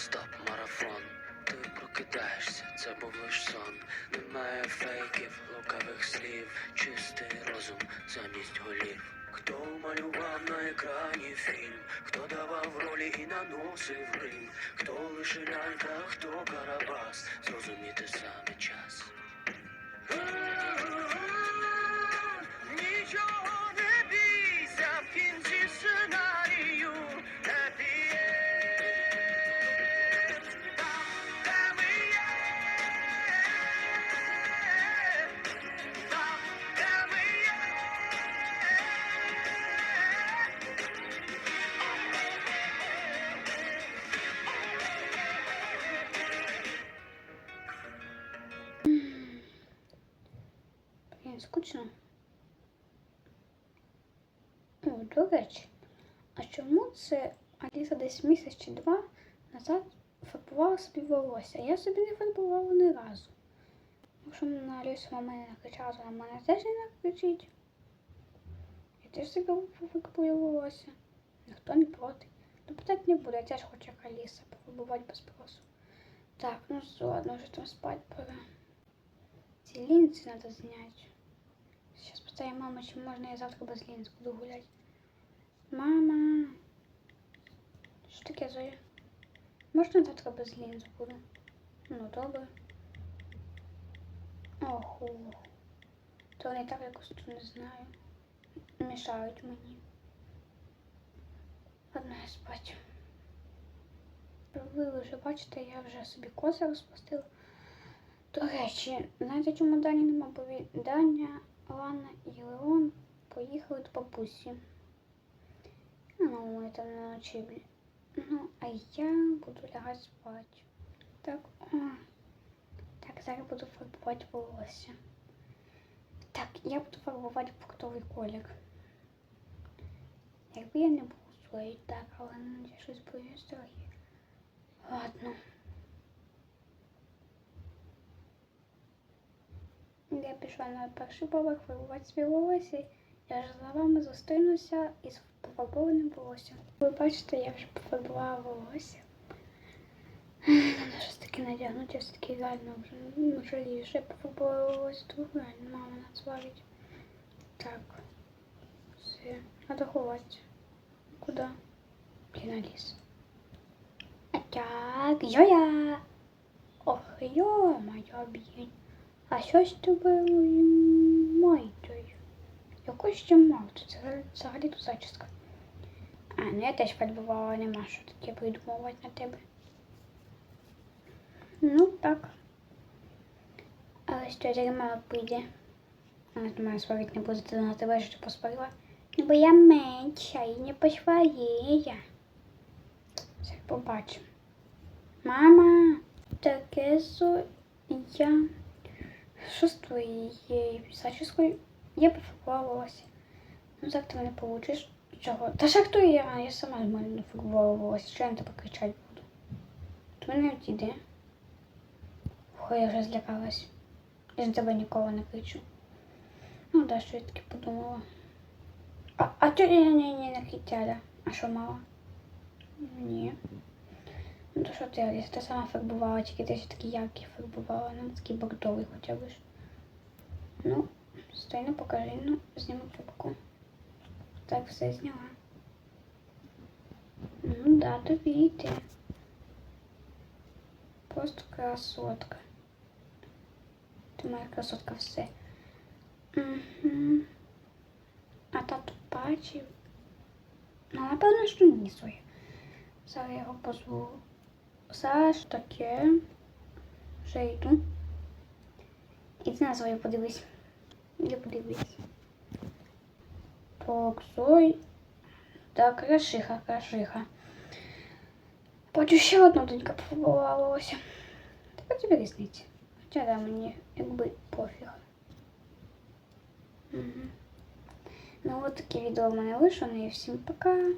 стоп, марафон. Ти прокидаєшся, це був лиш сон. Немає фейків, лукавих слів, чистий розум замість голів. Хто малював на екрані фільм, хто давав ролі і наносив грим, хто лише лялька, хто карабас, зрозуміти саме час. Скучно. О, до речі, а чому це Аліса десь місяць чи два назад фарбувала собі волосся? Я собі не фарбувала ні разу. Якщо на Алісу мама не накричала, то на мене теж не накричить. Я теж собі викупую волосся. Ніхто не проти. То питати не буде, я теж хочу як Аліса пофарбувати без спросу. Так, ну все, ладно, вже там спать пора. Ці лінзи треба зняти. Питаю маму, чи можна я завтра без лінз буду гуляти. Мама. Що таке Зоя? Можна завтра без лінз буду? Ну, добре. Ох, ох. То вони так якось тут не знаю. Мішають мені. Ладно, я спать. Ви вже бачите, я вже собі коси розпустила. До речі, знаєте, чому Дані нема повідання? Лана і Леон поїхали до бабусі. Ну, ми там на ночівлі. Ну, а я буду лягати спати. Так, о. Так, зараз буду фарбувати волосся. Так, я буду фарбувати фруктовий колір. Якби я не був злий, так, але я щось боюсь трохи. Ладно. Я пішла на перший поверх фарбувати свій волосся. Я ж за вами зустрінуся із пофарбованим волоссям. Ви бачите, я вже пофарбувала волосся. Треба щось таке надягнути, все-таки реально вже ну, пофарбувала волосся, то реально мама нас сварить. Так. Все. Надо ховати. Куди? Блін, Аліс. Так, йо-я! Ох, йо-моє, блін. А що з тобою майтою? Якось ще мавту? Це взагалі тут зачіска. А, ну я теж фарбувала, нема що таке придумувати на тебе. Ну так. Але що зараз мама прийде. Вона до мене сварить не буде, на тебе що поспорила. Ну, бо я менша і не посварила. Все, побачимо. Мама, таке со я. Що з твоєю? Я пофарбувала волосся. Ну так ти мене получиш. Чого? Та ж хто я? Я сама з мене не фарбувала волосся. Що я на тебе кричати буду? Ти мене відійди. Ой, я вже злякалась. Я на тебе ніколи не кричу. Ну да, що я таки подумала. А, а чого я не, не накричала? А що мала? Ні. Ну то що ти, ти сама фарбувала, тільки ти ще такі яркі фарбувала, ну такий бордовий хоча б. Ну, стойно покажи, ну, зніму трубку. Так, все зняла. Ну да, тобі йти. Просто красотка. Ти моя красотка все. Угу. А тату бачив. Ну, напевно, що ні своє. Зараз я його позву. Саш таке. Вже йду. Іди на свою подивись. Іди подивись. Так, сой. Так, крашиха, крашиха. Бачу, ще одна донька пофарбувалася. Тепер тобі різниці. Хоча да, мені якби пофіг. Угу. Ну от таке відео в мене вийшло. Ну і всім пока.